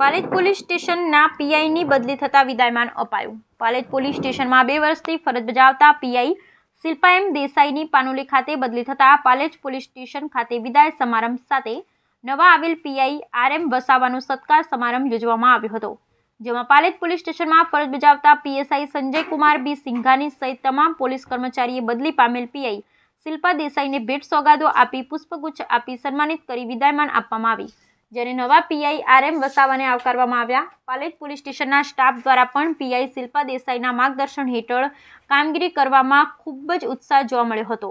Palej police સ્ટેશનના પીઆઈની બદલી થતા વિદાયમાન અપાયું. પાલેજ પોલીસ સ્ટેશનમાં બે વર્ષથી ફરજ બજાવતા પીઆઈ શિલ્પા એમ દેસાઈની પાનોલી ખાતે બદલી થતા પાલેજ પોલીસ સ્ટેશન ખાતે વિદાય સમારંભ સાથે નવા આવેલ પીઆઈ આર એમ વસાવાનો સત્કાર સમારંભ યોજવામાં આવ્યો હતો, જેમાં પાલેજ પોલીસ સ્ટેશનમાં ફરજ બજાવતા પીએસઆઈ સંજય કુમાર બી સિંઘાની સહિત તમામ પોલીસ કર્મચારીએ બદલી પામેલ પીઆઈ શિલ્પા દેસાઈને ભેટ સોગાદો આપી પુષ્પગુચ્છ આપી સન્માનિત કરી વિદાયમાન આપવામાં આવી. જ્યારે નવા પીઆઈ આર એમ વસાવાને આવકારવામાં આવ્યા. પાલેજ પોલીસ સ્ટેશનના સ્ટાફ દ્વારા પણ પીઆઈ શિલ્પા દેસાઈના માર્ગદર્શન હેઠળ કામગીરી કરવામાં ખૂબ જ ઉત્સાહ જોવા મળ્યો હતો.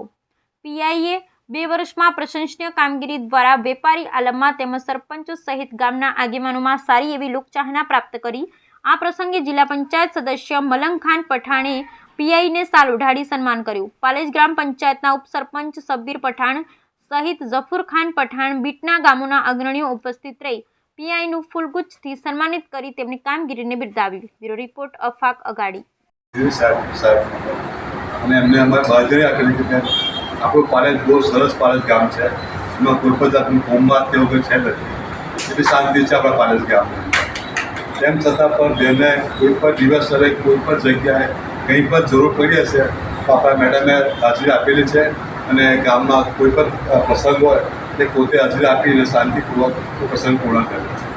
પીઆઈએ બે વર્ષમાં પ્રશંસનીય કામગીરી દ્વારા વેપારી આલમમાં તેમજ સરપંચો સહિત ગામના આગેવાનોમાં સારી એવી લોકચાહના પ્રાપ્ત કરી. આ પ્રસંગે જિલ્લા પંચાયત સદસ્ય મલંગખાન પઠાણે પીઆઈને સાલ ઉઢાડી સન્માન કર્યું. પાલેજ ગ્રામ પંચાયતના ઉપસરપંચ સબ્બીર પઠાણ સહિત ઝફુર ખાન પઠાણ, બીટના ગામોના અગ્રણીઓ ઉપસ્થિત રહી પીઆઈનું ફૂલગુચ્છથી સન્માનિત કરી તેમની કામગીરીને બિરદાવી. બ્યુરો રિપોર્ટ, અફાક અગાડી. અને એમને અમારે બાજરી આપેલી કે આપણું પાલેજ બહુ સરસ પાલેજ ગામ છે. એમાં કોઈ પણ જાતનું હોમમાં કે એવું કંઈ છે નથી. એટલી શાંતિ છે આપણા પાલેજ ગામ. તેમ છતાં પણ જેને કોઈ પણ દિવસ કોઈ પણ જગ્યાએ કંઈ પણ જરૂર પડી હશે, તો આપણા મેડમે હાજરી આપેલી છે. અને ગામમાં કોઈ પણ પ્રસંગ હોય, તે પોતે હાજરી આપીને શાંતિપૂર્વક પ્રસંગ પૂર્ણ કરે છે.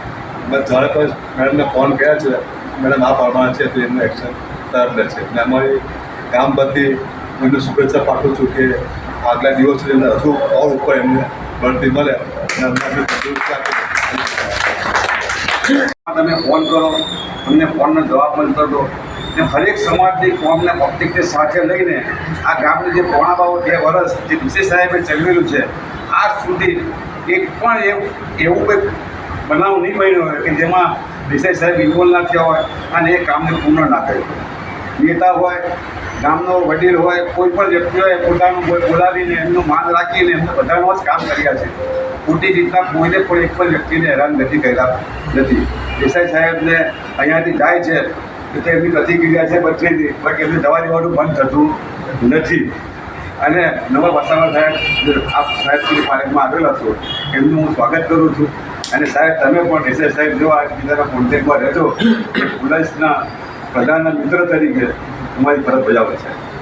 મેં જ્યારે પણ મેડમને ફોન કર્યા છે, મેડમ આ પ્રમાણે છે, તો એમનું એક્શન તરત લે છે. અને અમારી ગામ બધી એમને શુભેચ્છા પાઠવું છું કે આગલા દિવસ સુધી એમને હજુ ઓર ઉપર એમને ભરતી મળે અને અમને તમે ફોન કરો તમને ફોનનો જવાબ મળતો હતો ને હરેક સમાજની કોમને પબ્લિકને સાથે લઈને આ ગામની જે પોણા બાવો બે વર્ષ જે વિશેષ સાહેબે ચલાવેલું છે, આજ સુધી એક પણ એવું કંઈક બનાવ નહીં બન્યો હોય કે જેમાં વિશેષ સાહેબ ઇન્વોલ્વ ના થયા હોય અને એ કામને પૂર્ણ ના કર્યું નેતા હોય, ગામનો વડીલ હોય, કોઈ પણ વ્યક્તિઓએ પોતાનું કોઈ બોલાવીને, એમનું માન રાખીને એમને બધાનો જ કામ કર્યા છે. ખોટી રીતના કોઈને પણ એક પણ વ્યક્તિને હેરાન નથી કર્યા, નથી. દેસાઈ સાહેબને અહીંયાથી જાય છે તો એમની પ્રતિક્રિયા છે બચી હતી પણ એમને દવા દેવાનું બંધ થતું નથી. અને નવા વસાવા સાહેબ, આપ સાહેબની પાર્કમાં આવેલા છો, એમનું હું સ્વાગત કરું છું. અને સાહેબ, તમે પણ દેસાઈ સાહેબ જો આ બીજાના કોન્ટેક્ટમાં રહેજો. પોલીસના પ્રધાનના મિત્ર તરીકે અમારી ફરજ બજાવે છે.